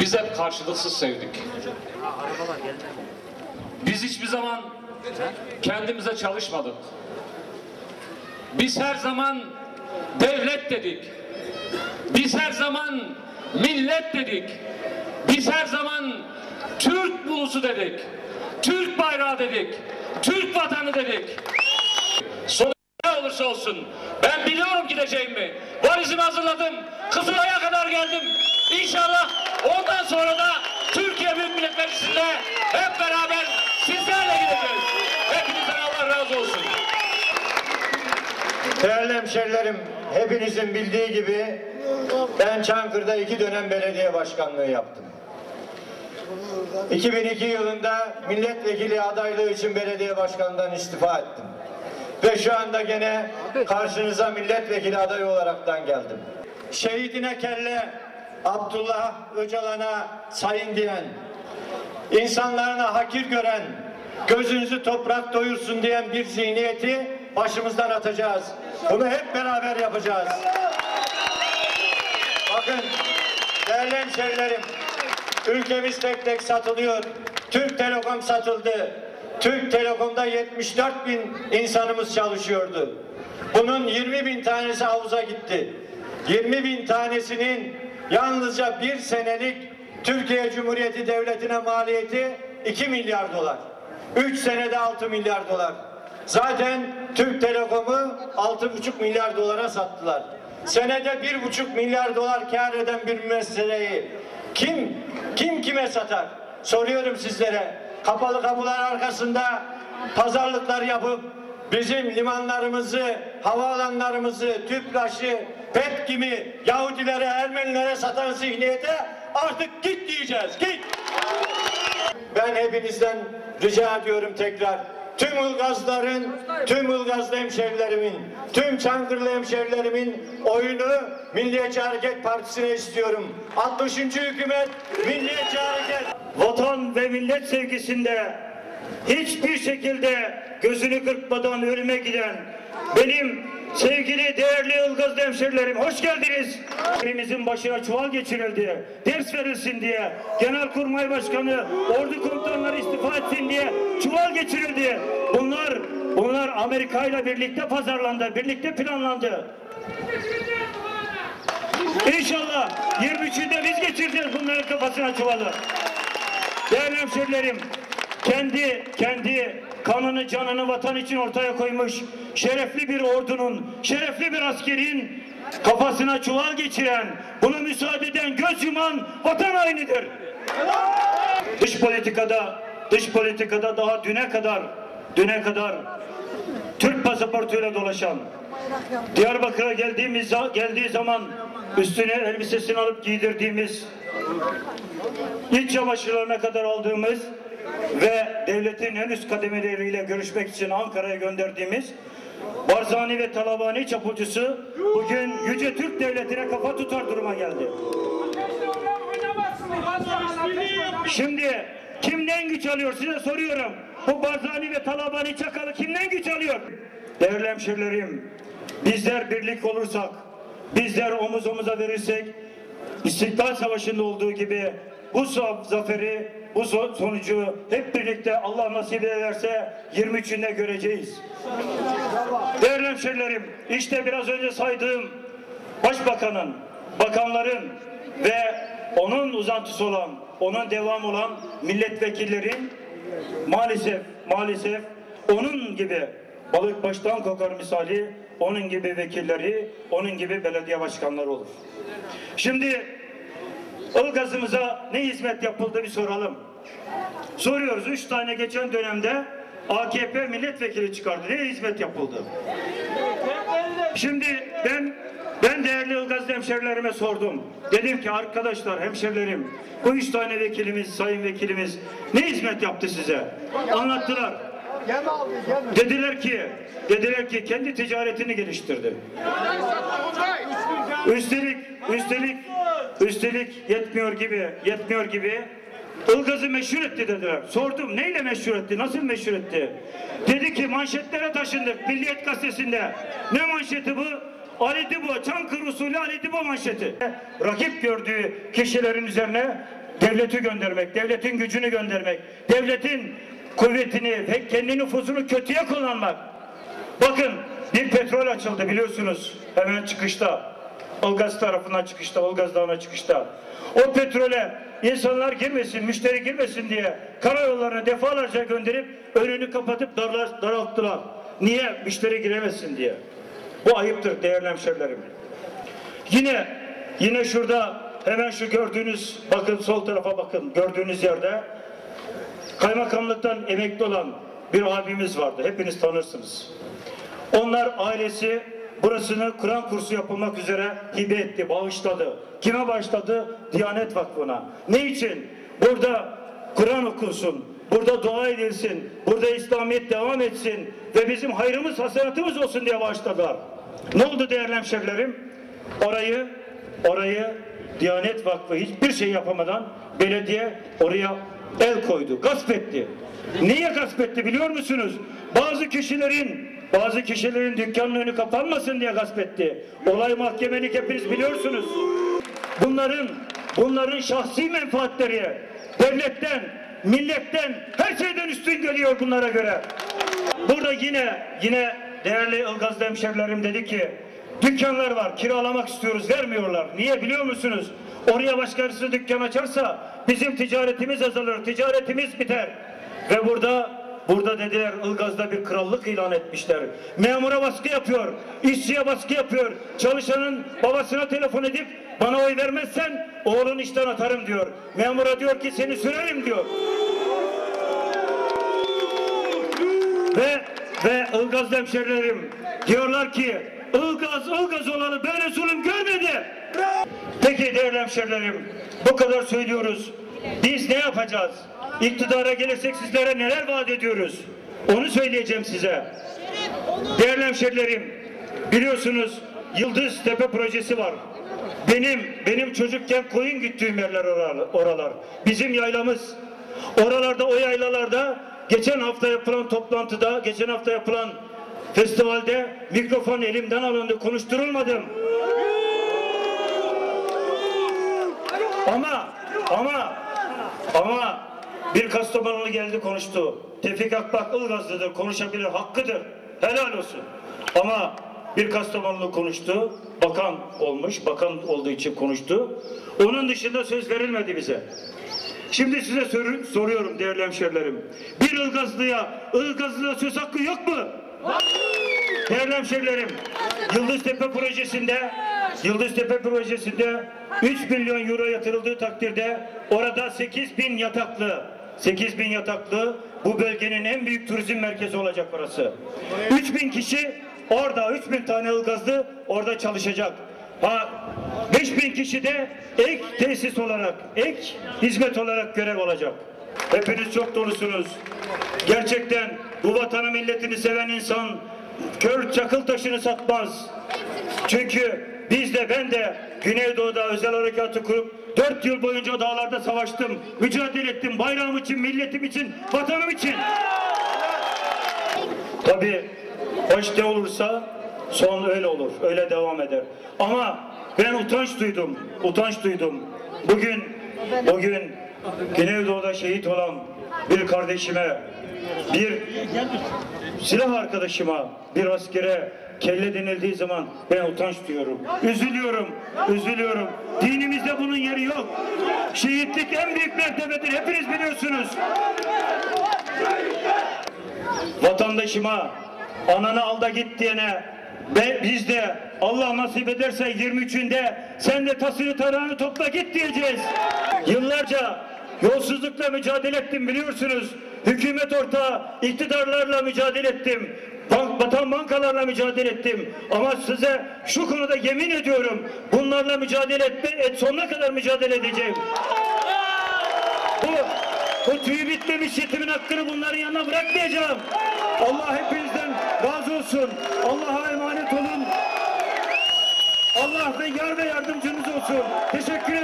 Biz hep karşılıksız sevdik. Biz hiçbir zaman kendimize çalışmadık. Biz her zaman devlet dedik. Biz her zaman millet dedik. Biz her zaman Türk ulusu dedik. Türk bayrağı dedik. Türk vatanı dedik. Sonu ne olursa olsun ben biliyorum gideceğimi. Valizimi hazırladım. Kızılay'a kadar geldim. İnşallah ondan sonra da Türkiye Büyük Millet Meclisi'nde hep beraber sizlerle gideceğiz. Hepinizden Allah razı olsun. Değerli hemşerilerim, hepinizin bildiği gibi ben Çankırı'da iki dönem belediye başkanlığı yaptım. 2002 yılında milletvekili adaylığı için belediye başkanlığından istifa ettim. Ve şu anda gene karşınıza milletvekili adayı olaraktan geldim. Şehidine kelle, Abdullah Öcalan'a sayın diyen, insanlarına hakir gören, gözünüzü toprak doyursun diyen bir zihniyeti başımızdan atacağız. Bunu hep beraber yapacağız. Bakın değerli hemşerilerim, ülkemiz tek tek satılıyor. Türk Telekom satıldı. Türk Telekom'da 74 bin insanımız çalışıyordu. Bunun 20 bin tanesi havuza gitti. 20 bin tanesinin yalnızca bir senelik Türkiye Cumhuriyeti Devleti'ne maliyeti 2 milyar dolar. 3 senede 6 milyar dolar. Zaten Türk Telekom'u 6,5 milyar dolara sattılar. Senede 1,5 milyar dolar kar eden bir meseleyi kim kim kime satar? Soruyorum sizlere. Kapalı kapılar arkasında pazarlıklar yapıp bizim limanlarımızı, havaalanlarımızı, tüpraşı, pet gibi Yahudilere, Ermenilere satan zihniyete artık git diyeceğiz. Git. Ben hepinizden rica ediyorum tekrar. Tüm Ilgazların, tüm Ilgazlı hemşerilerimin, tüm Çankırılı hemşerilerimin oyunu Milliyetçi Hareket Partisi'ne istiyorum. 60. hükümet Milliyetçi Hareket. vatan ve millet sevgisinde hiçbir şekilde gözünü kırpmadan ölüme giden benim sevgili değerli Ilgaz hemşerilerim hoş geldiniz. Hepimizin başına çuval geçirildi. Ders verilsin diye. Genelkurmay Başkanı, ordu komutanları istifa etsin diye çuval geçirildi. Bunlar bunlar Amerika ile birlikte pazarlandı, birlikte planlandı. İnşallah 23'ünde biz geçireceğiz bunların kafasına çuvalı. Değerli hemşerilerim, kendi kendi kanını canını vatan için ortaya koymuş şerefli bir ordunun, şerefli bir askerin kafasına çuval geçiren, buna müsaade eden göz yuman vatan hainidir. Dış politikada, dış politikada daha düne kadar, düne kadar Türk pasaportuyla dolaşan, Diyarbakır'a geldiğimiz geldiği zaman üstüne elbisesini alıp giydirdiğimiz iç çamaşırlarına kadar aldığımız ve devletin en üst kademeleriyle görüşmek için Ankara'ya gönderdiğimiz Barzani ve Talabani çapulcusu bugün Yüce Türk Devleti'ne kafa tutar duruma geldi. Şimdi kimden güç alıyor size soruyorum. Bu Barzani ve Talabani çakalı kimden güç alıyor? Değerli hemşerilerim, bizler birlik olursak, bizler omuz omuza verirsek, İstiklal Savaşı'nda olduğu gibi bu zaferi, bu sonucu hep birlikte Allah nasip ederse 23'ünde göreceğiz. Değerli hemşerilerim, işte biraz önce saydığım Başbakanın, bakanların ve onun uzantısı olan, onun devam olan milletvekillerin maalesef, maalesef onun gibi balık baştan kokar misali onun gibi vekilleri, onun gibi belediye başkanları olur. Şimdi Ilgaz'ımıza ne hizmet yapıldı bir soralım. Soruyoruz. Üç tane geçen dönemde AKP milletvekili çıkardı. Ne hizmet yapıldı? Şimdi ben ben değerli Ilgaz hemşerilerime sordum. Dedim ki arkadaşlar hemşerilerim bu üç tane vekilimiz, sayın vekilimiz ne hizmet yaptı size? Anlattılar. Dediler ki, dediler ki kendi ticaretini geliştirdi. Üstelik, üstelik, üstelik yetmiyor gibi, yetmiyor gibi Ilgaz'ı meşhur etti dediler. Sordum neyle meşhur etti, nasıl meşhur etti? Dedi ki manşetlere taşındık Milliyet Gazetesi'nde. Ne manşeti bu? Ali Dibo, Çankırı usulü Ali Dibo manşeti. Rakip gördüğü kişilerin üzerine devleti göndermek, devletin gücünü göndermek, devletin kuvvetini ve kendi nüfusunu kötüye kullanmak. Bakın bir petrol açıldı biliyorsunuz hemen çıkışta. Ilgaz tarafından çıkışta, Ilgaz Dağı'na çıkışta. O petrole insanlar girmesin, müşteri girmesin diye karayollarına defalarca gönderip önünü kapatıp darlar, daralttılar. Niye? Müşteri giremesin diye. Bu ayıptır değerli hemşerilerim. Yine yine şurada hemen şu gördüğünüz bakın sol tarafa bakın gördüğünüz yerde kaymakamlıktan emekli olan bir abimiz vardı. Hepiniz tanırsınız. Onlar ailesi burasını Kur'an kursu yapılmak üzere hibe etti, bağışladı. Kime bağışladı? Diyanet Vakfı'na. Ne için? Burada Kur'an okunsun, burada dua edilsin, burada İslamiyet devam etsin ve bizim hayrımız, hasenatımız olsun diye bağışladılar. Ne oldu değerli hemşerilerim? Orayı, orayı Diyanet Vakfı hiçbir şey yapamadan belediye oraya el koydu, gasp etti. Niye gasp etti biliyor musunuz? Bazı kişilerin bazı kişilerin dükkanın önü kapanmasın diye gasp etti. Olay mahkemelik hepiniz biliyorsunuz. Bunların bunların şahsi menfaatleri devletten, milletten her şeyden üstün geliyor bunlara göre. Burada yine yine değerli Ilgazlı hemşerilerim dedi ki dükkanlar var kiralamak istiyoruz vermiyorlar. Niye biliyor musunuz? Oraya başkası dükkan açarsa bizim ticaretimiz azalır, ticaretimiz biter. Ve burada burada dediler Ilgaz'da bir krallık ilan etmişler. Memura baskı yapıyor, işçiye baskı yapıyor. Çalışanın babasına telefon edip bana oy vermezsen oğlunu işten atarım diyor. Memura diyor ki seni sürerim diyor. Ve ve Ilgaz hemşerilerim diyorlar ki Ilgaz Ilgaz olanı böyle zulüm görmedi. Peki değerli hemşerilerim bu kadar söylüyoruz. Biz ne yapacağız? İktidara gelirsek sizlere neler vaat ediyoruz? Onu söyleyeceğim size. Değerli hemşerilerim biliyorsunuz Yıldız Tepe projesi var. Benim benim çocukken koyun gittiğim yerler oralar. Bizim yaylamız. Oralarda o yaylalarda geçen hafta yapılan toplantıda, geçen hafta yapılan festivalde mikrofon elimden alındı, konuşturulmadım. Ama ama ama bir Kastamonulu geldi konuştu. Tevfik Akbak Ilgazlı'dır, konuşabilir, hakkıdır. Helal olsun. Ama bir Kastamonulu konuştu, bakan olmuş, bakan olduğu için konuştu. Onun dışında söz verilmedi bize. Şimdi size sor- soruyorum değerli hemşerilerim. Bir Ilgazlı'ya, Ilgazlı'ya söz hakkı yok mu? Değerli hemşerilerim, Yıldıztepe projesinde Yıldıztepe projesinde 3 milyon euro yatırıldığı takdirde orada 8 bin yataklı 8 bin yataklı bu bölgenin en büyük turizm merkezi olacak burası. 3 bin kişi orada 3 bin tane ılgazlı orada çalışacak. Ha 5 bin kişi de ek tesis olarak, ek hizmet olarak görev alacak. Hepiniz çok dolusunuz. Gerçekten bu vatanı milletini seven insan kör çakıl taşını satmaz. Çünkü biz de ben de Güneydoğu'da özel harekatı kurup dört yıl boyunca dağlarda savaştım. Mücadele ettim bayrağım için, milletim için, vatanım için. Tabi baş ne olursa son öyle olur. Öyle devam eder. Ama ben utanç duydum. Utanç duydum. Bugün bugün Güneydoğu'da şehit olan bir kardeşime bir silah arkadaşıma, bir askere kelle denildiği zaman ben utanç duyuyorum. Üzülüyorum, üzülüyorum. Dinimizde bunun yeri yok. Şehitlik en büyük mertebedir. Hepiniz biliyorsunuz. Vatandaşıma, ananı al da git diyene ve biz de Allah nasip ederse 23'ünde sen de tasını tarağını topla git diyeceğiz. Yıllarca yolsuzlukla mücadele ettim biliyorsunuz. Hükümet ortağı iktidarlarla mücadele ettim. Bank, vatan bankalarla mücadele ettim. Ama size şu konuda yemin ediyorum bunlarla mücadele etme, et, sonuna kadar mücadele edeceğim. Bu, bu tüyü bitmemiş yetimin hakkını bunların yanına bırakmayacağım. Allah hepinizden razı olsun. Allah'a emanet olun. Allah ve yar ve yardımcınız olsun. Teşekkür